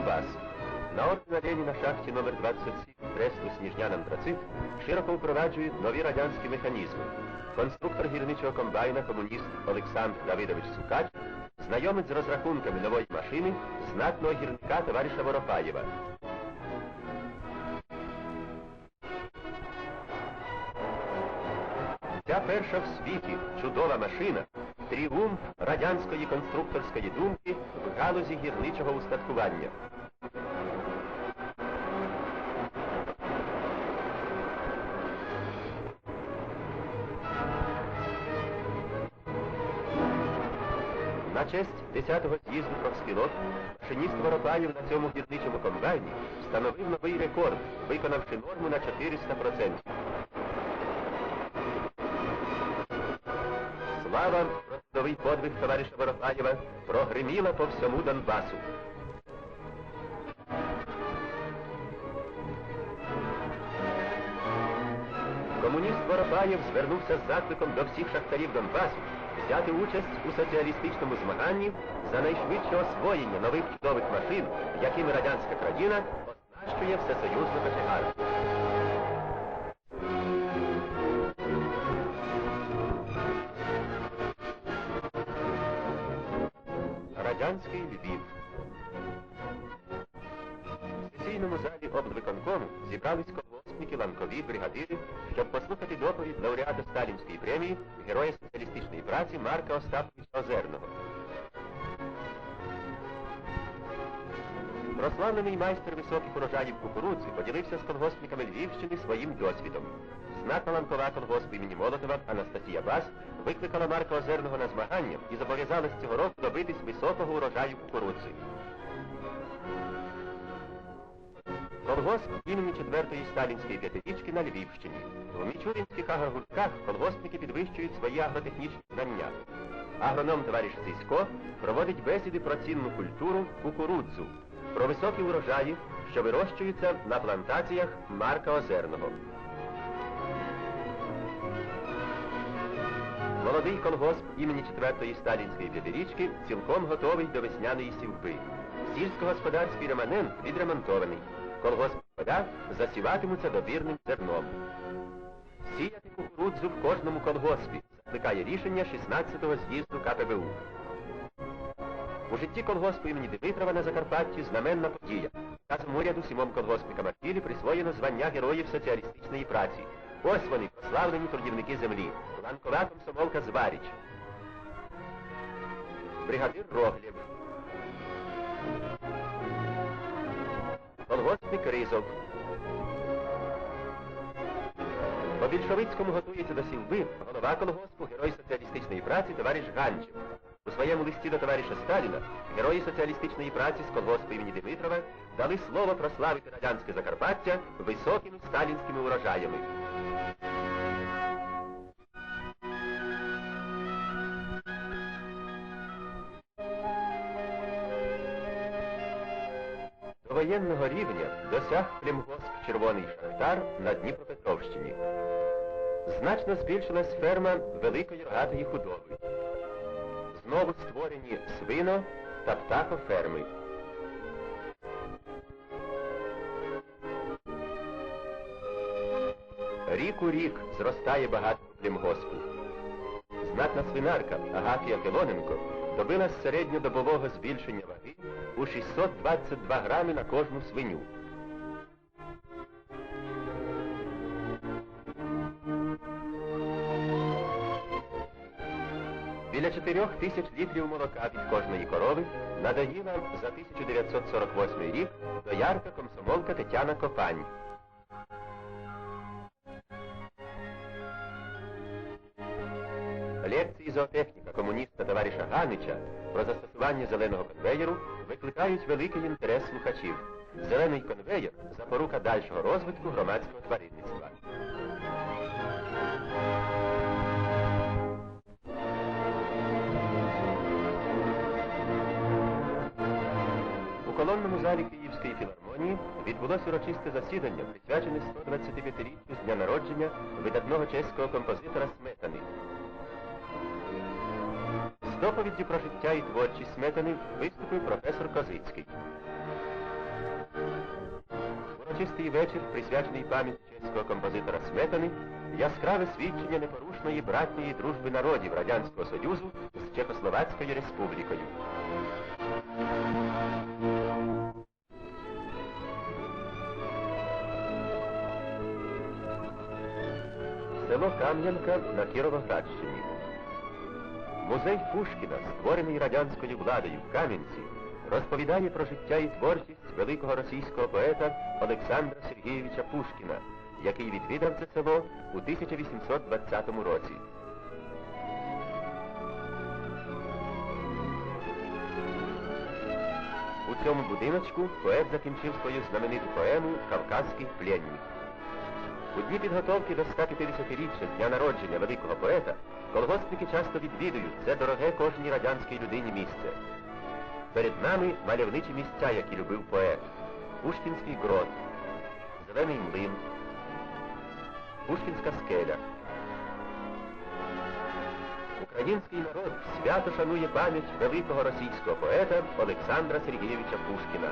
Донбас. На ордена Леніна шахті номер 27 Тресту Сніжнян Антрацит широко впроваджують нові радянські механізми. Конструктор гірничого комбайна комуніст Олександр Давидович Сукач знайомить з розрахунками нової машини знатного гірника товариша Воропаєва. Ця перша в світі чудова машина тріумф радянської конструкторської думки галузі гірничого устаткування. На честь 10-го з'їзду профспілок машиніст Воропаєв на цьому гірничому комбайні встановив новий рекорд, виконавши норму на 400%. Слава про трудовий подвиг товариша Воропаєва прогриміла по всьому Донбасу. Комуніст Воропаєв звернувся з закликом до всіх шахтарів Донбасу взяти участь у соціалістичному змаганні за найшвидше освоєння нових чудових машин, якими радянська країна оснащує всесоюзну кочегарку. Радянський Львів. В сесійному залі облвиконкому зібрались колгоспники, ланкові, бригадири, щоб послухати доповідь лауреата Сталінської премії, героя соціалістичної праці Марка Остаповича Озерного. Прославлений майстер високих урожаїв кукурудзи поділився з колгоспниками Львівщини своїм досвідом. Знатна ланкова колгоспу імені Молотова Анастасія Бас викликала Марка Озерного на змагання і зобов'язалась цього року добитись високого урожаю кукурудзи. Колгосп імені 4-ї сталінської п'ятирічки на Львівщині. У Мічурінських агрогуртках колгоспники підвищують свої агротехнічні знання. Агроном товариш Цисько проводить бесіди про цінну культуру кукурудзу, про високі урожаї, що вирощуються на плантаціях Марка Озерного. Молодий колгосп імені 4-ї сталінської п'ятирічки цілком готовий до весняної сівби. Сільськогосподарський реманент відремонтований. Колгосп поля засіватимуться добірним зерном. Сіяти кукурудзу в кожному колгоспі закликає рішення 16-го з'їзду КПБУ. У житті колгоспу імені Димитрова на Закарпатті знаменна подія. Разом уряду сімом колгоспникам Артілі присвоєно звання героїв соціалістичної праці. Ось вони, прославлені трудівники землі. Ланкова комсомолка Зваріч. Бригадир Роглєв. Колгоспник Ризов. По більшовицькому готується до сівби голова колгоспу, герой соціалістичної праці товариш Ганчев. У своєму листі до товариша Сталіна герої соціалістичної праці з колгоспу імені Димитрова дали слово прославити радянське Закарпаття високими сталінськими урожаями. До воєнного рівня досяг племгосп Червоний Шахтар на Дніпропетровщині. Значно збільшилась ферма великої рогатої худоби. Знову створені свино та птахоферми. Рік у рік зростає багатство племгоспу. Знатна свинарка Агафія Філоненко добилась середньодобового збільшення ваги у 622 грами на кожну свиню. Біля 4 тисяч літрів молока від кожної корови надоїла за 1948 рік доярка комсомолка Тетяна Копань. Лекції зоотехніка комуніста товариша Ганича про застосування зеленого конвеєру викликають великий інтерес слухачів. Зелений конвеєр запорука дальшого розвитку громадського тваринництва. Відбулося урочисте засідання, присвячене 125-річчю з дня народження видатного чеського композитора Сметани. З доповіддю про життя і творчість Сметани виступив професор Козицький. урочистий вечір, присвячений пам'яті чеського композитора Сметани, яскраве свідчення непорушної братньої дружби народів Радянського Союзу з Чехословацькою Республікою. Село Кам'янка на Кіровоградщині. Музей Пушкіна, створений радянською владою в Кам'янці, розповідає про життя і творчість великого російського поета Олександра Сергійовича Пушкіна, який відвідав це село у 1820 році. У цьому будиночку поет закінчив свою знамениту поему Кавказький пленник. У дні підготовки до 150-річчя з дня народження великого поета колгоспники часто відвідують це дороге кожній радянській людині місце. Перед нами мальовничі місця, які любив поет. Пушкінський грот, Зелений млин, Пушкінська скеля. Український народ свято шанує пам'ять великого російського поета Олександра Сергійовича Пушкіна.